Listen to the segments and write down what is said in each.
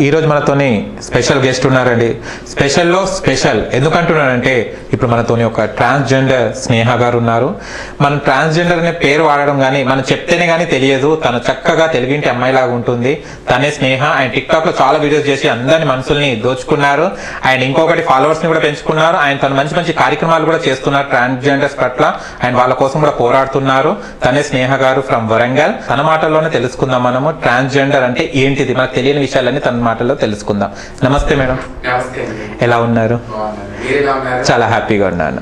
ఈ రోజు మనతోని స్పెషల్ గెస్ట్ ఉన్నారండి. స్పెషల్లో స్పెషల్. ఎందుకంటున్నానంటే ఇప్పుడు మనతోని ఒక ట్రాన్స్జెండర్ స్నేహ గారు ఉన్నారు మనం ట్రాన్స్జెండర్ అనే పేరు వాడడం కానీ మనం చెప్తేనే కానీ తెలియదు. తను చక్కగా తెలుగింటి అమ్మాయిలాగా ఉంటుంది. తనే స్నేహ. ఆయన టిక్లో చాలా వీడియోస్ చేసి అందరిని మనసుల్ని దోచుకున్నారు. ఆయన ఇంకొకటి ఫాలోవర్స్ని కూడా పెంచుకున్నారు. ఆయన తన మంచి మంచి కార్యక్రమాలు కూడా చేస్తున్నారు ట్రాన్స్జెండర్స్ పట్ల. ఆయన వాళ్ళ కోసం కూడా పోరాడుతున్నారు. తనే స్నేహ గారు ఫ్రమ్ వరంగల్. తన మాటల్లోనే తెలుసుకుందాం మనము. ట్రాన్స్జెండర్ అంటే ఏంటిది? మనకు తెలియని విషయాలన్నీ తన మాటల్లో తెలుసుకుందాం. నమస్తే మేడం. ఎలా ఉన్నారు? చాలా హ్యాపీగా ఉన్నాను.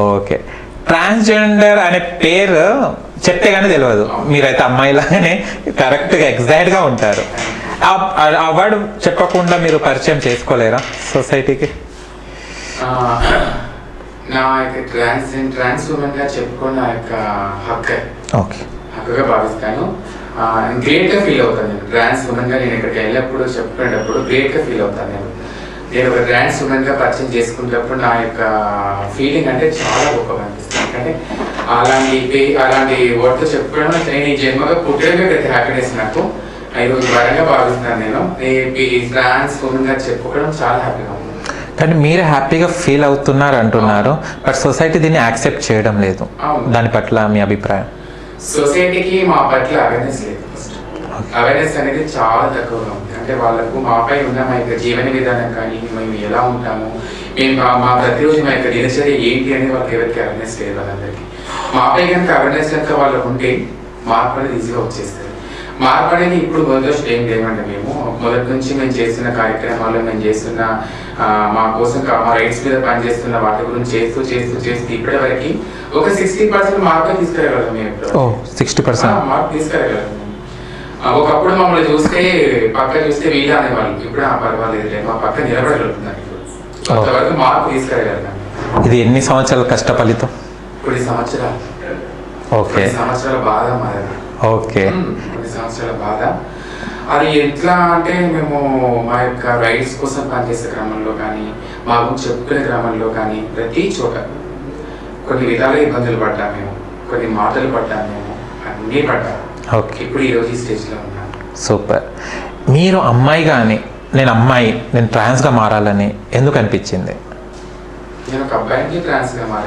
ఓకే. ట్రాన్స్జెండర్ అనే పేరు చెప్తే గానీ తెలియదు మీరైతే అమ్మాయిలాగానే కరెక్ట్గా ఎగ్జాక్ట్గా ఉంటారు ఆ- వర్డ్ చెప్పకుండా మీరు పరిచయం చేసుకోలేరా సొసైటీకి? నా యొక్క ట్రాన్స్ ట్రాన్స్ ఉమెన్గా చెప్పుకున్న యొక్క హక్కు. ఓకే. హక్కుగా భావిస్తాను. గ్రేట్గా ఫీల్ అవుతాను నేను. ట్రాన్స్ ఉమెన్గా నేను ఇక్కడికి వెళ్ళినప్పుడు చెప్పుకునేటప్పుడు గ్రేట్గా ఫీల్ అవుతాను నేను. నేను ఒక ట్రాన్స్ ఉమెన్గా పరిచయం చేసుకునేటప్పుడు నా యొక్క ఫీలింగ్ అంటే చాలా గొప్పగా అనిపిస్తుంది. ఎందుకంటే అలాంటి అలాంటి వర్డ్తో చెప్పుకోవడం నేను ఈ జన్మగా పుట్టడమే పెద్ద హ్యాపీనెస్ నాకు. ఈరోజు వరంగా భావిస్తున్నాను నేను. ఈ- ఈ ట్రాన్స్ ఉమెన్గా చెప్పుకోవడం చాలా హ్యాపీగా ఉంది. కానీ మీరు హ్యాపీగా ఫీల్ అవుతున్నారు అంటున్నారు బట్ సొసైటీ దీన్ని యాక్సెప్ట్ చేయడం లేదు. దాని పట్ల మీ అభిప్రాయం? సొసైటీకి మా పట్ల అవేర్నెస్ లేదు ఫస్ట్ అవేర్నెస్ అనేది చాలా తక్కువగా ఉంది. అంటే వాళ్ళకు మాపై ఉన్న మా యొక్క జీవన విధానం కానీ మేము ఎలా ఉంటాము మేము మా- మా ప్రతిరోజు మా యొక్క దినచర్య ఏంటి అనేది వాళ్ళకి ఎవరికి అవేర్నెస్ లేదు వాళ్ళందరికీ. మాపై కనుక అవేర్నెస్ కనుక వాళ్ళకు ఉంటే మార్పు అనేది ఈజీగా వచ్చేస్తుంది మార్పు అనేది ఇప్పుడు మొదటి ఏం లేవండి మేము. మొదటి నుంచి మేము చేస్తున్న కార్యక్రమాలు మేము చేస్తున్న మా కోసం మా రైట్స్ మీద పనిచేస్తున్న వాటి గురించి చేస్తూ చేస్తూ చేస్తూ ఇప్పటి వరకు ఒక సిక్స్టీ పర్సెంట్ మార్పు తీసుకురాగలం మేము సిక్స్టీ పర్సెంట్ మార్పు తీసుకురాగలం ఒకప్పుడు మమ్మల్ని చూస్తే పక్క చూస్తే వీళ్ళ అనేవాళ్ళు. ఇప్పుడు ఆ పర్వాలేదు మా పక్క నిలబడగలుగుతున్నారు ఇప్పుడు. మార్పు తీసుకురాగలుగుతాం ఇది ఎన్ని సంవత్సరాల కష్ట ఫలితం? కొన్ని సంవత్సరాలు ఓకే. సంవత్సరాల బాధ మాది. ఓకే. కొన్ని సంవత్సరాల బాధ. అది ఎట్లా అంటే మేము మా యొక్క రైట్స్ కోసం పనిచేసే క్రమంలో కానీ మా గురించి చెప్పుకునే క్రమంలో కానీ ప్రతి చోట కొన్ని విధాల ఇబ్బందులు పడ్డాం మేము. కొన్ని మాటలు పడ్డాం మేము. అన్నీ పడ్డాం. ఓకే. ఇప్పుడు ఈరోజు ఈ స్టేజ్లో ఉన్నాం. సూపర్. మీరు అమ్మాయి కానీ నేను అమ్మాయి నేను ట్రాన్స్గా మారాలని ఎందుకు అనిపించింది నేను ఒక అబ్బాయికి ట్రాన్స్గా ఆ, మారాను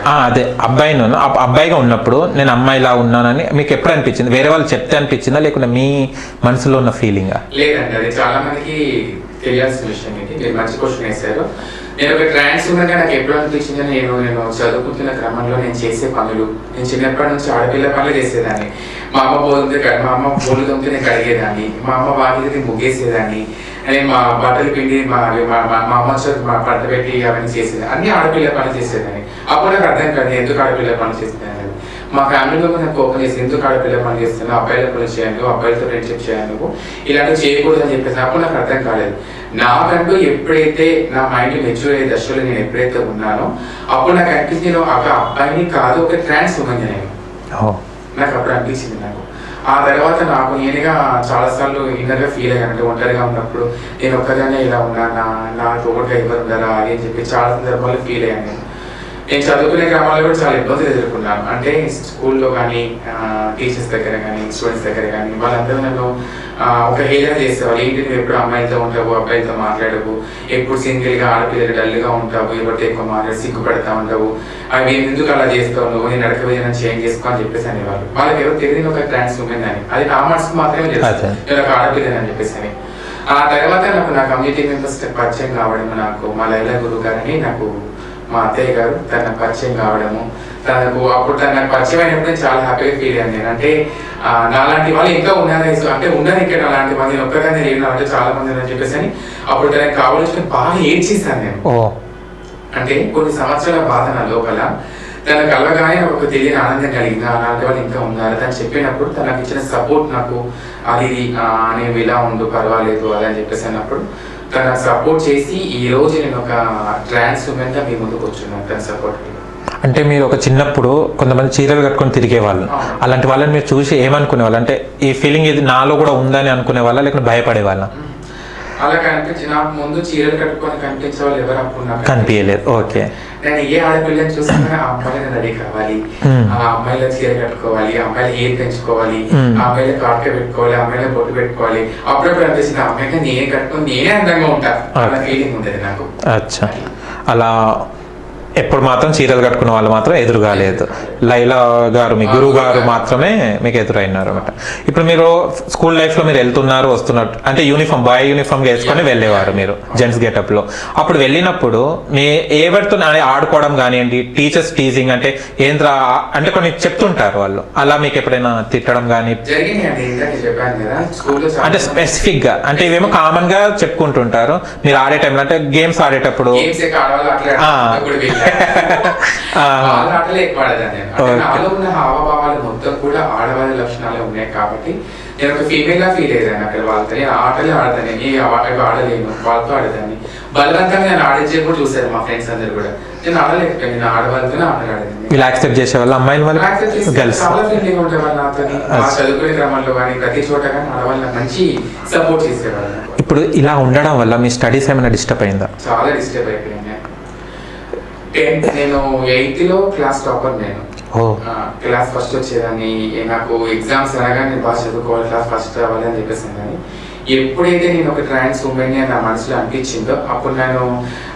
అదే. అబ్బాయిని అబ్బాయిగా ఉన్నప్పుడు నేను అమ్మాయిలా ఉన్నానని మీకు ఎప్పుడు అనిపించింది? వేరే వాళ్ళు చెప్తే అనిపించిందా? లేకుంటే మీ మనసులో ఉన్న ఫీలింగా లేదండి. అది చాలా మందికి తెలియాల్సిన విషయం ఇది. మీరు మంచి క్వశ్చన్ వేశారు. నేను ఒక ట్రాన్స్ ఉండగా నాకు ఎప్పుడు అనిపించింది? నేను నేను చదువుకుంటున్న క్రమంలో నేను చేసే పనులు. నేను చిన్నప్పటి నుంచి ఆడపిల్ల పనులు చేసేదాన్ని. మా అమ్మ పోతుంది మా అమ్మ పూలు తొమ్మిది నేను కడిగేదాన్ని. మా అమ్మ వాకిలికి ముగ్గేసేదాన్ని. నేను మా బట్టలు పిండి మా మా అమ్మ మా పంట పెట్టి అవన్నీ చేసేదాన్ని అన్ని ఆడపిల్ల పనులు చేసేదాన్ని అప్పుడు నాకు అర్థం కాదు ఎందుకు ఆడపిల్ల పనులు చేసేదాన్ని అనేది. మా ఫ్యామిలీలో నాకు కోపం చేసి ఎందుకు ఆడపిల్ల పని చేస్తున్నావు? అబ్బాయిల పనులు చేయాలి అబ్బాయిలతో ఫ్రెండ్షిప్ చేయాలి నువ్వు. ఇలాంటివి చేయకూడదు అని చెప్పేసి అప్పుడు నాకు అర్థం కాలేదు. నాకంటూ ఎప్పుడైతే నా మైండ్ మెచ్యూర్ అయ్యే దశలో నేను ఎప్పుడైతే ఉన్నానో అప్పుడు నాకు అనిపించింది నేను ఒక అబ్బాయిని కాదు ఒక ట్రాన్స్ ఉమెన్ నేను. నాకు అప్పుడు అనిపించింది నాకు. ఆ తర్వాత నాకు నేనుగా చాలాసార్లు ఇన్నర్గా ఫీల్ అయ్యాను. అంటే ఒంటరిగా ఉన్నప్పుడు నేను ఒక్కదానే ఇలా ఉన్నానా నా తోడుగా ఎవరు ఉండాలా అని చెప్పి చాలా సందర్భాలు ఫీల్ అయ్యాను నేను. చదువుకునే క్రమాల్లో కూడా చాలా ఇబ్బందులు ఎదుర్కొన్నాను. అంటే స్కూల్లో కానీ టీచర్స్ దగ్గర కానీ స్టూడెంట్స్ దగ్గర కానీ వాళ్ళందరూ నన్ను ఒక హేళన చేసేవాళ్ళు. ఏంటి నువ్వు ఎప్పుడు అమ్మాయిలతో ఉంటావు అబ్బాయిలతో మాట్లాడవు? ఎప్పుడు సింగిల్గా ఆడపిల్లలు డల్గా ఉంటావు ఎవరితో ఎక్కువ మాట్లాడి సిగ్గుపడతా ఉంటావు? అవి ఎందుకు అలా చేస్తావు? నువ్వు నేను నడక విధానం చేంజ్ చేసుకో అని చెప్పేసి అనేవాళ్ళు. వాళ్ళకి ఎవరు తెలియని ఒక ట్రాన్స్ ఉమెన్ అని. అది నా మనసుకు మాత్రమే తెలుసు. అదే. నేను ఒక ఆడపిల్లని అని చెప్పేసి అని. ఆ తర్వాత నాకు నా కమ్యూనిటీ మెంబర్స్ పరిచయం కావడం నాకు మా లైలా గురువు గారని నాకు మా అత్తయ్య గారు తన పరిచయం కావడము తనకు అప్పుడు తన పరిచయం అయినప్పుడు నేను చాలా హ్యాపీగా ఫీల్ అయ్యాను నేను. అంటే నాలాంటి వాళ్ళు ఇంకా ఉన్నారా. సో అంటే ఉన్నారు ఇక్కడ అలాంటి మంది నేను ఒక్కగానే లేను అంటే చాలా మంది అని చెప్పేసి అని అప్పుడు తనకు కావాల్సిన బాగా ఏడ్చేసాను నేను. అంటే కొన్ని సంవత్సరాల బాధ నా లోపల. తన కలవగానే నాకు ఒక తెలియని ఆనందం కలిగింది. అలాంటి వాళ్ళు ఇంకా ఉన్నారు. తను చెప్పినప్పుడు తనకు ఇచ్చిన సపోర్ట్ నాకు అది నేను ఇలా ఉండు పర్వాలేదు అలా అని చెప్పేసి అన్నప్పుడు తన సపోర్ట్ చేసి ఈ రోజు నేను ఒక ట్రాన్స్ మీ ముందుకు వచ్చున్నాను తన సపోర్ట్ అంటే మీరు ఒక చిన్నప్పుడు కొంతమంది చీరలు కట్టుకొని తిరిగే వాళ్ళు. అలాంటి వాళ్ళని మీరు చూసి ఏమనుకునే వాళ్ళు అంటే ఈ ఫీలింగ్ ఇది నాలో కూడా ఉందని అనుకునే వాళ్ళ లేకుంటే భయపడే వాళ్ళ అలా కనిపించి నాకు ముందు చీరలు కట్టుకొని కనిపించే వాళ్ళు ఎవరు అప్పుడు కనిపించలేదు. ఓకే. నేను ఏ ఆడపిల్లని చూసినా ఆ అమ్మాయిలు రెడీ కావాలి. ఆ అమ్మాయిల చీర కట్టుకోవాలి ఆ అమ్మాయిలు హెయిర్ పెంచుకోవాలి. ఆ అమ్మాయిల కాటుక పెట్టుకోవాలి ఆ అమ్మాయిల బొట్టు పెట్టుకోవాలి. అప్పుడప్పుడు అనిపిస్తుంది అమ్మాయిగా నేనే కట్టుకొని నేనే అందంగా ఉంటా Okay. ఫీలింగ్ ఉంటుంది నాకు. అచ్చా. అలా ఎప్పుడు మాత్రం చీరలు కట్టుకున్న వాళ్ళు మాత్రం ఎదురుగా లేదు లైలా గారు మీ గురువు గారు మాత్రమే మీకు ఎదురైనారు అనమాట ఇప్పుడు మీరు స్కూల్ లైఫ్లో మీరు వెళ్తున్నారు వస్తున్నారు అంటే యూనిఫామ్ బాయ్ యూనిఫామ్ వేసుకొని వెళ్ళేవారు మీరు జెంట్స్ గెటప్లో అప్పుడు వెళ్ళినప్పుడు మీ ఎవరితో ఆడుకోవడం కానివ్వండి టీచర్స్ టీజింగ్ అంటే ఏంద్రా అంటే కొన్ని చెప్తుంటారు వాళ్ళు. అలా మీకు ఎప్పుడైనా తిట్టడం కానీ అంటే స్పెసిఫిక్గా అంటే ఇవేమో కామన్గా చెప్పుకుంటుంటారు. మీరు ఆడే టైంలో అంటే గేమ్స్ ఆడేటప్పుడు ఆటలే ఎక్కువ ఆడేదాన్ని నేను. నాలో ఉన్న హావభావాలు మొత్తం కూడా ఆడవాళ్ళ లక్షణాలే ఉన్నాయి కాబట్టి నేను ఒక ఫీమేల్గా ఫీల్ అయ్యాను అక్కడ వాళ్ళతో నేను ఆటలే ఆడతాను నేను. ఏ ఆటలు ఆడలేను. వాళ్ళతో ఆడేదాన్ని బలవంతంగా నేను ఆడించే కూడా చూశారు మా ఫ్రెండ్స్ అందరు కూడా. నేను ఆడలేకపోయాను. నేను ఆడవాళ్ళతోనే ఆటలు ఆడేదాన్ని వీళ్ళు యాక్సెప్ట్ చేసే వాళ్ళు అమ్మాయిల వాళ్ళు Accept చేసి గర్ల్స్ చాలా ఫ్రెండ్లీగా ఉండేవాళ్ళు నాతో మా చదువుకునే క్రమంలో కానీ ప్రతి చోట కానీ ఆడవాళ్ళు నాకు మంచి సపోర్ట్ చేసేవాళ్ళు. ఇప్పుడు ఇలా ఉండడం వల్ల మీ స్టడీస్ ఏమైనా డిస్టర్బ్ అయిందా? చాలా డిస్టర్బ్ అయిపోయాను టెన్త్ నేను ఎయిత్లో క్లాస్ టాపర్ నేను క్లాస్ ఫస్ట్ వచ్చేదాన్ని నాకు ఎగ్జామ్స్ అనగా నేను బాగా చదువుకోవాలి క్లాస్ ఫస్ట్ రావాలి అని చెప్పేసి కానీ ఎప్పుడైతే నేను ఒక ట్రాన్స్ ఉమెన్ అని నా మనసులో అనిపించిందో అప్పుడు నేను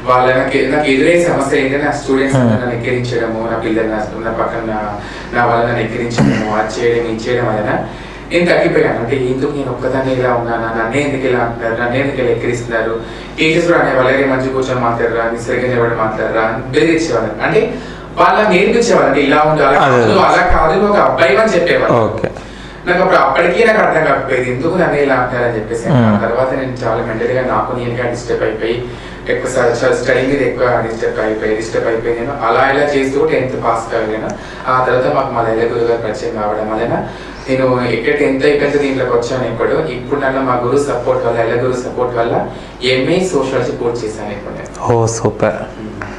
వాళ్ళ నాకు నాకు ఎదురయ్యే సమస్య ఏంటంటే నా స్టూడెంట్స్. నన్ను ఎక్కిరించడము నా పిల్లలు నా పక్కన నా- నా వాళ్ళ నన్ను ఎక్కిరించడము అది చేయడం ఇది చేయడం వలన నేను తగ్గిపోయాను. అంటే ఎందుకు నేను ఒక్కదాన్ని ఇలా ఉన్నానా? నన్నే ఎందుకు ఇలా అంటున్నారు నన్నే ఎందుకు ఇలా ఎక్కిరిస్తున్నారు? టీచర్స్ కూడా అనే వాళ్ళకి మంచి కూర్చొని మాట్లాడరా నీ సరిగ్గా నిలబడి మాట్లాడరా అని బెదిరించేవాళ్ళు. అంటే వాళ్ళ నేర్పించేవాళ్ళు. అంటే ఇలా ఉండాలి అలా కాదు ఒక అబ్బాయి అని చెప్పేవాళ్ళు. నాకు అప్పుడు అప్పటికీ నాకు అర్థం కాకపోయేది ఎందుకు నన్ను ఇలా అంటారని చెప్పేసి. తర్వాత నేను చాలా మెంటల్గా నాకు నేనుగా డిస్టర్బ్ అయిపోయి ఎక్కువ స్టడీ మీద ఎక్కువ డిస్టర్బ్ అయిపోయి డిస్టర్బ్ అయిపోయి నేను అలా ఇలా చేస్తూ టెన్త్ పాస్ కాగలిగాను ఆ తర్వాత మాకు మా లైల గురువు గారు పరిచయం కావడం వలన నేను ఎక్కడ టెన్త్ అయిపోయిన దీంట్లోకి వచ్చాను ఇప్పుడు. ఇప్పుడు నన్ను మా గురువు సపోర్ట్ వల్ల లైల గురువు సపోర్ట్ వల్ల ఎంఏ సోషాలజీ పూర్తి చేశాను ఇప్పుడు ఓ సూపర్.